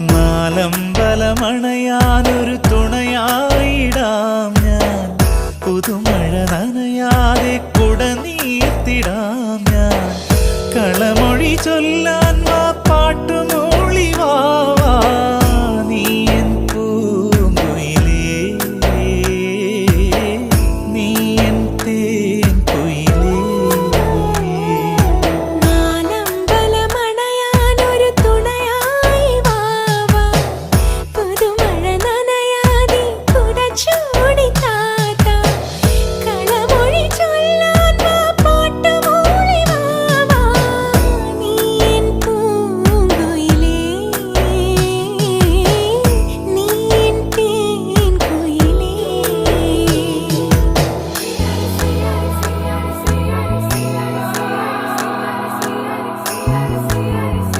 നാലമ്പലമണയാനൊരു തുണയായിടാം ഞാൻ. പുതുമഴ നനയാതെ കുട നീർത്തിടാം ഞാൻ. കളമൊഴി ചൊല്ലാൻ വാ പാട്ടുമൊരുക്കാം Yes.